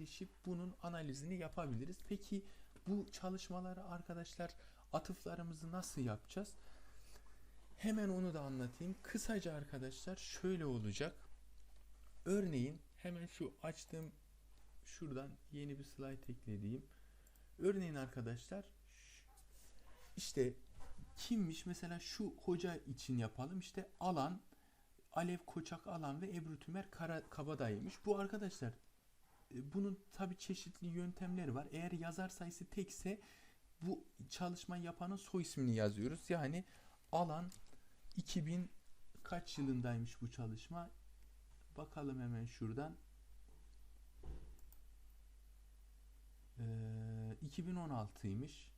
erişip bunun analizini yapabiliriz. Peki bu çalışmaları arkadaşlar atıflarımızı nasıl yapacağız? Hemen onu da anlatayım. Kısaca arkadaşlar şöyle olacak. Örneğin hemen şu açtığım şuradan yeni bir slide eklediğim. Örneğin arkadaşlar işte kimmiş mesela şu hoca için yapalım işte alan Alev Koçak Alan ve Ebru Tümer Kara, Kabadayı'ymış. Bu arkadaşlar bunun tabi çeşitli yöntemleri var. Eğer yazar sayısı tekse bu çalışma yapanın soy ismini yazıyoruz. Yani alan 2000 kaç yılındaymış bu çalışma? Bakalım hemen şuradan. Ee, 2016'ymış.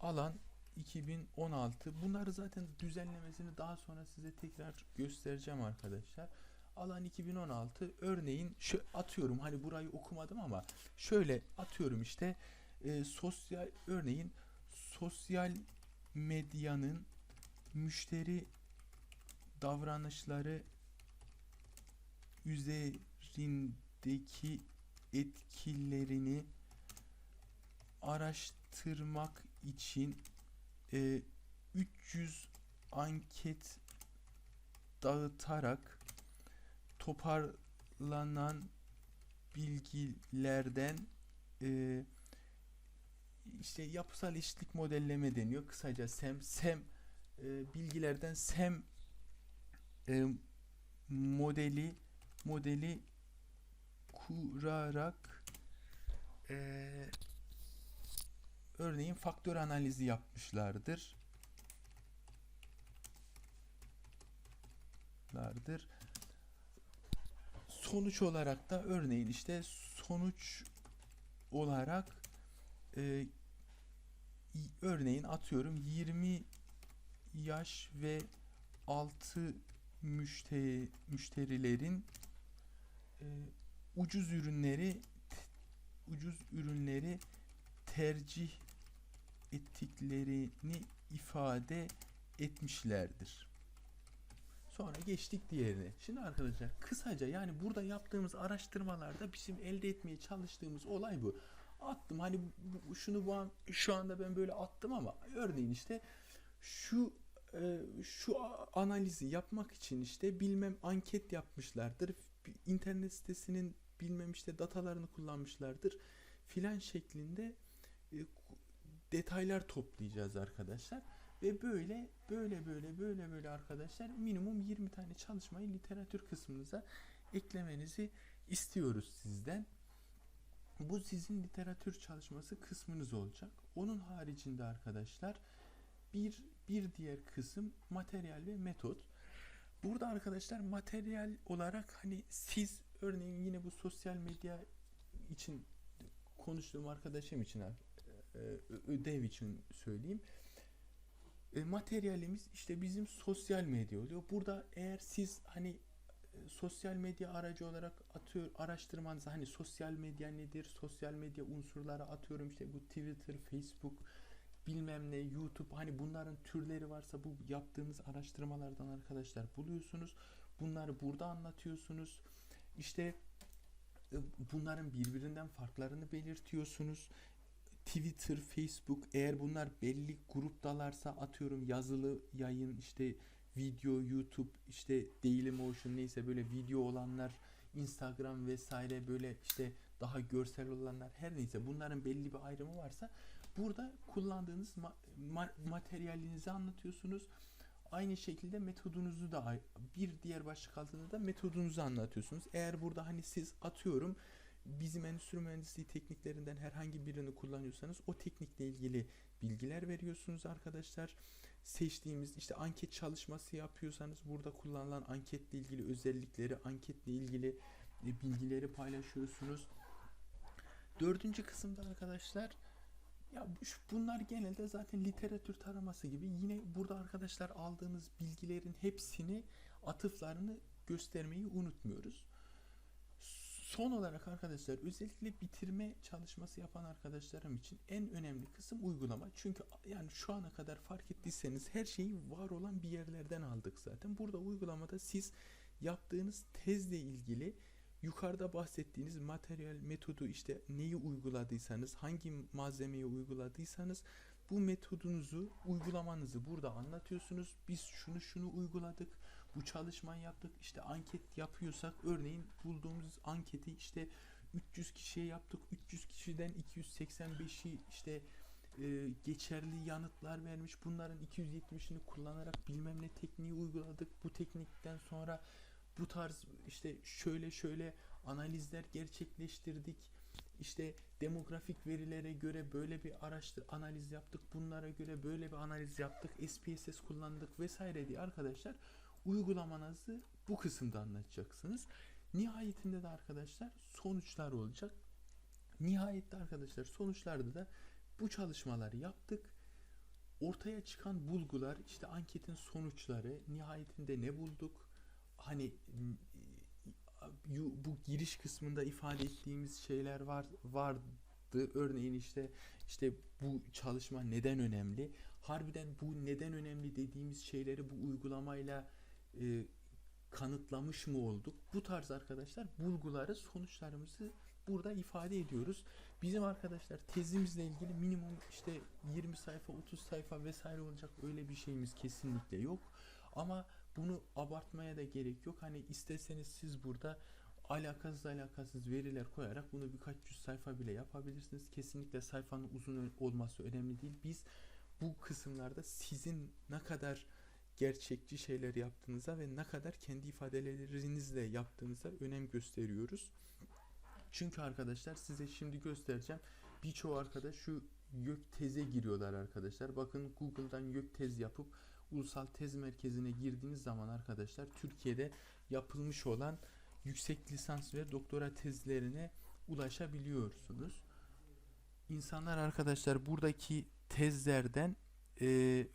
Alan 2016. Bunları zaten düzenlemesini daha sonra size tekrar göstereceğim arkadaşlar. Alan 2016 örneğin şu atıyorum hani burayı okumadım ama şöyle atıyorum işte e, sosyal örneğin sosyal medyanın müşteri davranışları üzerindeki etkilerini araştırmak için e, 300 anket dağıtarak toparlanan bilgilerden e, işte yapısal eşitlik modelleme deniyor. Kısaca SEM. SEM e, bilgilerden SEM e, modeli modeli kurarak e, örneğin faktör analizi yapmışlardır. lardır. Sonuç olarak da örneğin işte sonuç olarak e, örneğin atıyorum 20 yaş ve altı müşteri, müşterilerin e, ucuz ürünleri ucuz ürünleri tercih ettiklerini ifade etmişlerdir. Sonra geçtik diğerine. Şimdi arkadaşlar kısaca yani burada yaptığımız araştırmalarda bizim elde etmeye çalıştığımız olay bu. Attım hani bu- şunu bu an, şu anda ben böyle attım ama örneğin işte şu e, şu analizi yapmak için işte bilmem anket yapmışlardır. İnternet sitesinin bilmem işte datalarını kullanmışlardır filan şeklinde e, detaylar toplayacağız arkadaşlar. Ve böyle böyle böyle böyle böyle arkadaşlar minimum 20 tane çalışmayı literatür kısmınıza eklemenizi istiyoruz sizden. Bu sizin literatür çalışması kısmınız olacak. Onun haricinde arkadaşlar bir bir diğer kısım materyal ve metot. Burada arkadaşlar materyal olarak hani siz örneğin yine bu sosyal medya için konuştuğum arkadaşım için e, ödev için söyleyeyim. E, materyalimiz işte bizim sosyal medya oluyor. Burada eğer siz hani e, sosyal medya aracı olarak atıyor araştırmanızı hani sosyal medya nedir? Sosyal medya unsurları atıyorum işte bu Twitter, Facebook bilmem ne YouTube hani bunların türleri varsa bu yaptığımız araştırmalardan arkadaşlar buluyorsunuz. Bunları burada anlatıyorsunuz. İşte e, bunların birbirinden farklarını belirtiyorsunuz. Twitter, Facebook eğer bunlar belli gruptalarsa atıyorum yazılı yayın işte video, YouTube işte Dailymotion neyse böyle video olanlar Instagram vesaire böyle işte daha görsel olanlar her neyse bunların belli bir ayrımı varsa burada kullandığınız ma- ma- materyalinizi anlatıyorsunuz. Aynı şekilde metodunuzu da bir diğer başlık altında da metodunuzu anlatıyorsunuz. Eğer burada hani siz atıyorum bizim endüstri mühendisliği tekniklerinden herhangi birini kullanıyorsanız o teknikle ilgili bilgiler veriyorsunuz arkadaşlar. Seçtiğimiz işte anket çalışması yapıyorsanız burada kullanılan anketle ilgili özellikleri, anketle ilgili e, bilgileri paylaşıyorsunuz. Dördüncü kısımda arkadaşlar ya bunlar genelde zaten literatür taraması gibi yine burada arkadaşlar aldığınız bilgilerin hepsini atıflarını göstermeyi unutmuyoruz. Son olarak arkadaşlar özellikle bitirme çalışması yapan arkadaşlarım için en önemli kısım uygulama. Çünkü yani şu ana kadar fark ettiyseniz her şeyi var olan bir yerlerden aldık zaten. Burada uygulamada siz yaptığınız tezle ilgili yukarıda bahsettiğiniz materyal metodu işte neyi uyguladıysanız, hangi malzemeyi uyguladıysanız bu metodunuzu, uygulamanızı burada anlatıyorsunuz. Biz şunu şunu uyguladık, bu çalışmayı yaptık. İşte anket yapıyorsak örneğin bulduğumuz anketi işte 300 kişiye yaptık. 300 kişiden 285'i işte e, geçerli yanıtlar vermiş. Bunların 270'ini kullanarak bilmem ne tekniği uyguladık. Bu teknikten sonra bu tarz işte şöyle şöyle analizler gerçekleştirdik. İşte demografik verilere göre böyle bir araştır analiz yaptık. Bunlara göre böyle bir analiz yaptık. SPSS kullandık vesaire diye arkadaşlar uygulamanızı bu kısımda anlatacaksınız. Nihayetinde de arkadaşlar sonuçlar olacak. Nihayette arkadaşlar sonuçlarda da bu çalışmaları yaptık. Ortaya çıkan bulgular, işte anketin sonuçları, nihayetinde ne bulduk? Hani yu- bu giriş kısmında ifade ettiğimiz şeyler var vardı. Örneğin işte işte bu çalışma neden önemli? Harbiden bu neden önemli dediğimiz şeyleri bu uygulamayla e, kanıtlamış mı olduk? Bu tarz arkadaşlar bulguları, sonuçlarımızı burada ifade ediyoruz. Bizim arkadaşlar tezimizle ilgili minimum işte 20 sayfa, 30 sayfa vesaire olacak öyle bir şeyimiz kesinlikle yok. Ama bunu abartmaya da gerek yok. Hani isterseniz siz burada alakasız alakasız veriler koyarak bunu birkaç yüz sayfa bile yapabilirsiniz. Kesinlikle sayfanın uzun olması önemli değil. Biz bu kısımlarda sizin ne kadar gerçekçi şeyler yaptığınıza ve ne kadar kendi ifadelerinizle yaptığınıza önem gösteriyoruz. Çünkü arkadaşlar size şimdi göstereceğim. Birçoğu arkadaş şu YÖK teze giriyorlar arkadaşlar. Bakın Google'dan YÖK tez yapıp ulusal tez merkezine girdiğiniz zaman arkadaşlar Türkiye'de yapılmış olan yüksek lisans ve doktora tezlerine ulaşabiliyorsunuz. İnsanlar arkadaşlar buradaki tezlerden e,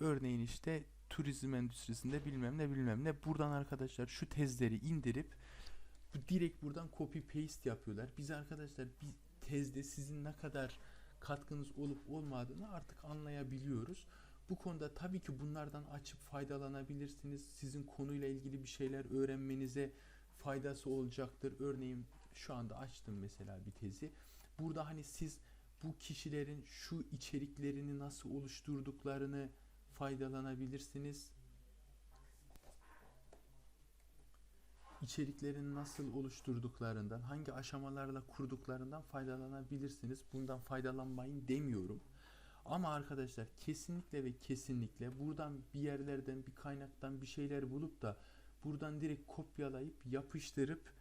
örneğin işte turizm endüstrisinde bilmem ne bilmem ne buradan arkadaşlar şu tezleri indirip direkt buradan copy paste yapıyorlar. Biz arkadaşlar bir tezde sizin ne kadar katkınız olup olmadığını artık anlayabiliyoruz. Bu konuda tabii ki bunlardan açıp faydalanabilirsiniz. Sizin konuyla ilgili bir şeyler öğrenmenize faydası olacaktır. Örneğin şu anda açtım mesela bir tezi. Burada hani siz bu kişilerin şu içeriklerini nasıl oluşturduklarını faydalanabilirsiniz. içeriklerini nasıl oluşturduklarından, hangi aşamalarla kurduklarından faydalanabilirsiniz. Bundan faydalanmayın demiyorum. Ama arkadaşlar kesinlikle ve kesinlikle buradan bir yerlerden bir kaynaktan bir şeyler bulup da buradan direkt kopyalayıp yapıştırıp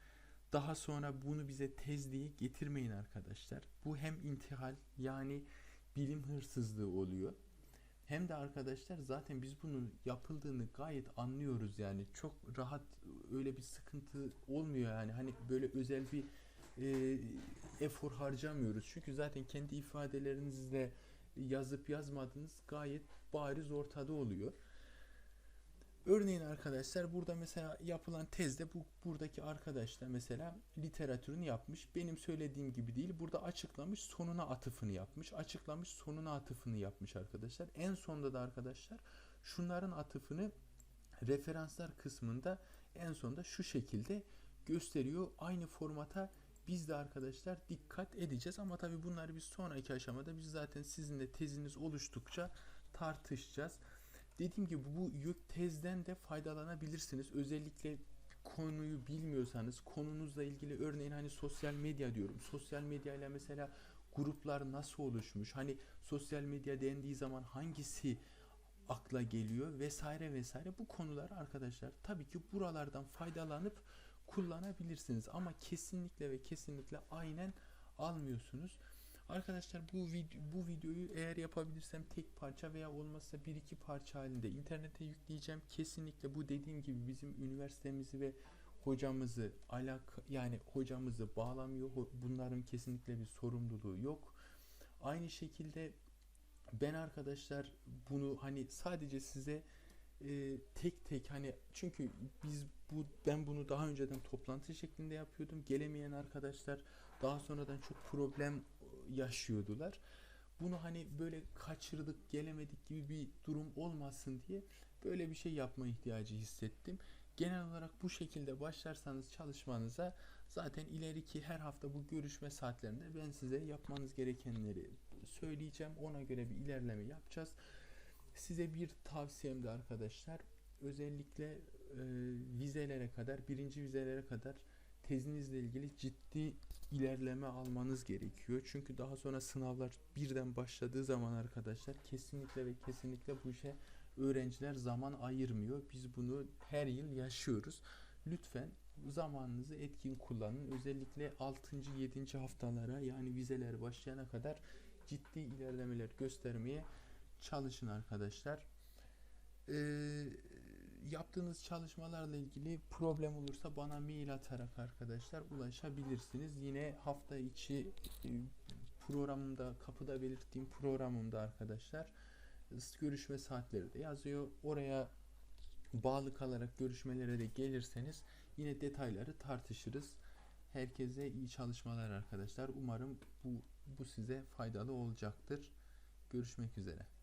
daha sonra bunu bize tez diye getirmeyin arkadaşlar. Bu hem intihal yani bilim hırsızlığı oluyor. Hem de arkadaşlar zaten biz bunun yapıldığını gayet anlıyoruz yani. Çok rahat öyle bir sıkıntı olmuyor yani. Hani böyle özel bir e, efor harcamıyoruz. Çünkü zaten kendi ifadelerinizle yazıp yazmadığınız gayet bariz ortada oluyor. Örneğin arkadaşlar burada mesela yapılan tezde bu buradaki arkadaşlar mesela literatürünü yapmış. Benim söylediğim gibi değil. Burada açıklamış sonuna atıfını yapmış. Açıklamış sonuna atıfını yapmış arkadaşlar. En sonda da arkadaşlar şunların atıfını referanslar kısmında en sonda şu şekilde gösteriyor. Aynı formata biz de arkadaşlar dikkat edeceğiz ama tabii bunları biz sonraki aşamada biz zaten sizinle teziniz oluştukça tartışacağız. Dediğim gibi bu YÖK tezden de faydalanabilirsiniz. Özellikle konuyu bilmiyorsanız konunuzla ilgili örneğin hani sosyal medya diyorum. Sosyal medya ile mesela gruplar nasıl oluşmuş? Hani sosyal medya dendiği zaman hangisi akla geliyor vesaire vesaire bu konular arkadaşlar tabii ki buralardan faydalanıp kullanabilirsiniz ama kesinlikle ve kesinlikle aynen almıyorsunuz. Arkadaşlar bu video, bu videoyu eğer yapabilirsem tek parça veya olmazsa bir iki parça halinde internete yükleyeceğim. Kesinlikle bu dediğim gibi bizim üniversitemizi ve hocamızı alak yani hocamızı bağlamıyor. Bunların kesinlikle bir sorumluluğu yok. Aynı şekilde ben arkadaşlar bunu hani sadece size e, tek tek hani çünkü biz bu ben bunu daha önceden toplantı şeklinde yapıyordum. Gelemeyen arkadaşlar daha sonradan çok problem yaşıyordular. Bunu hani böyle kaçırdık, gelemedik gibi bir durum olmasın diye böyle bir şey yapma ihtiyacı hissettim. Genel olarak bu şekilde başlarsanız çalışmanıza Zaten ileriki her hafta bu görüşme saatlerinde ben size yapmanız gerekenleri söyleyeceğim. Ona göre bir ilerleme yapacağız. Size bir tavsiyem de arkadaşlar özellikle e, vizelere kadar, birinci vizelere kadar tezinizle ilgili ciddi ilerleme almanız gerekiyor. Çünkü daha sonra sınavlar birden başladığı zaman arkadaşlar kesinlikle ve kesinlikle bu işe öğrenciler zaman ayırmıyor. Biz bunu her yıl yaşıyoruz. Lütfen zamanınızı etkin kullanın. Özellikle 6. 7. haftalara yani vizeler başlayana kadar ciddi ilerlemeler göstermeye çalışın arkadaşlar. Ee, yaptığınız çalışmalarla ilgili problem olursa bana mail atarak arkadaşlar ulaşabilirsiniz. Yine hafta içi e, programımda kapıda belirttiğim programımda arkadaşlar görüşme saatleri de yazıyor. Oraya bağlı kalarak görüşmelere de gelirseniz yine detayları tartışırız. Herkese iyi çalışmalar arkadaşlar. Umarım bu bu size faydalı olacaktır. Görüşmek üzere.